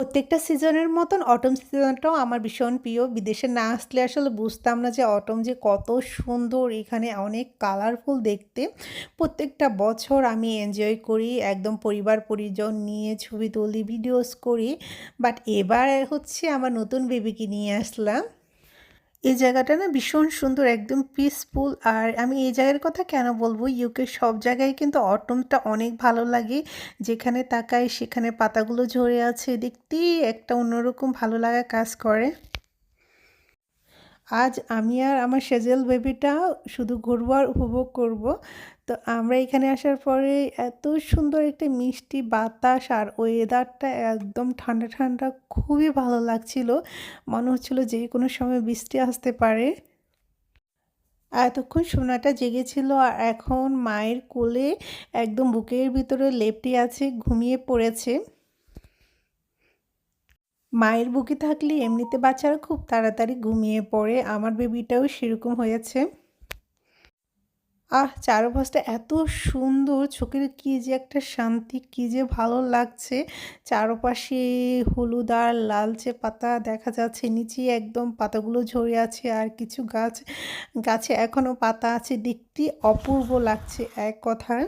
প্রত্যেকটা সিজনের মতন অটম সিজনটাও আমার ভীষণ প্রিয়। বিদেশে না আসলে আসলে বুঝতাম না যে অটম যে কত সুন্দর, এখানে অনেক কালারফুল দেখতে। প্রত্যেকটা বছর আমি এনজয় করি। একদম পরিবার-পরিজন নিয়ে ছবি তুলি, ভিডিওস করি। বাট এবার হচ্ছে আমার নতুন বেবিকে নিয়ে আসলাম। এই জায়গাটা না ভীষণ সুন্দর, একদম পিসফুল। আর আমি এই জায়গার কথা কেন বলব ইউকে সব জায়গায় কিন্তু অটমটা অনেক ভালো লাগে। যেখানে তাকায় সেখানে পাতাগুলো ঝরে আছে। দেখতেই একটা অন্যরকম ভালো লাগা কাজ করে। আজ আমি আর আমার সেজেল বেবিটা শুধু ঘুরবো আর উপভোগ করব। তো আমরা এখানে আসার পরে এত সুন্দর একটা মিষ্টি বাতাস আর ওয়েদারটা একদম ঠান্ডা, ঠান্ডা খুবই ভালো লাগছিল। মনে হচ্ছিল যে কোনো সময় বৃষ্টি আসতে পারে। এতক্ষণ সোনাটা জেগেছিল আর এখন মায়ের কোলে একদম বুকের ভিতরে লেপটে আছে, ঘুমিয়ে পড়েছে। মায়ের বুকে থাকলে এমনিতে বাচ্চারা খুব তাড়াতাড়ি ঘুমিয়ে পড়ে। আমার বেবিটাও সেরকম হয়েছে। আহ! চারপাশটা এত সুন্দর, চোখের কি যে একটা শান্তি, কি যে ভালো লাগছে। চারপাশে হলুদ আর লালচে পাতা দেখা যাচ্ছে। নিচে একদম পাতাগুলো ঝরে আছে আর কিছু গাছ গাছে এখনও পাতা আছে। দেখতে অপূর্ব লাগছে এক কথায়।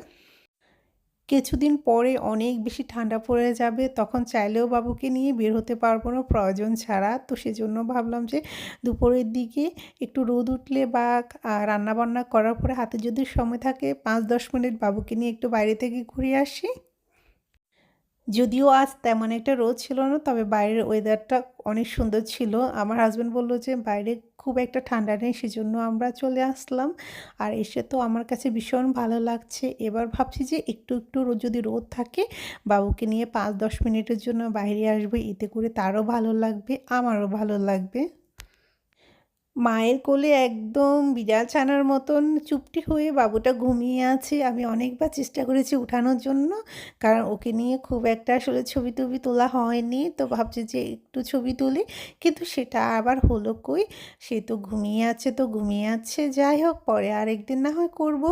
কিছুদিন পরে অনেক বেশি ঠান্ডা পড়ে যাবে, তখন চাইলেও বাবুকে নিয়ে বের হতে পারব না, প্রয়োজন ছাড়া। তো সেজন্য ভাবলাম যে দুপুরের দিকে একটু রোদ উঠলে বা রান্নাবান্না করার পরে হাতে যদি সময় থাকে, পাঁচ দশ মিনিট বাবুকে নিয়ে একটু বাইরে থেকে ঘুরে আসি। যদিও আজ তেমন একটা রোদ ছিল না, তবে বাইরের ওয়েদারটা অনেক সুন্দর ছিল। আমার হাজব্যান্ড বলল যে, বাইরে খুব একটা ঠান্ডা নেই, সেজন্য আমরা চলে আসলাম। আর এসে তো আমার কাছে ভীষণ ভালো লাগছে। এবার ভাবছি যে, একটু একটু যদি রোদ থাকে, বাবুকে নিয়ে পাঁচ দশ মিনিটের জন্য বাইরে আসব। এতে করে তারও ভালো লাগবে, আমারও ভালো লাগবে। মায়ের কোলে একদম বিড়াল ছানার মতন চুপটি হয়ে বাবুটা ঘুমিয়ে আছে। আমি অনেকবার চেষ্টা করেছি উঠানোর জন্য, কারণ ওকে নিয়ে খুব একটা আসলে ছবি টবি তোলা হয়নি। তো ভাবছি যে একটু ছবি তুলি, কিন্তু সেটা আবার হলো কই? সে তো ঘুমিয়ে আছে, তো ঘুমিয়ে আছে। যাই হোক, পরে আরেকদিন না হয় করব।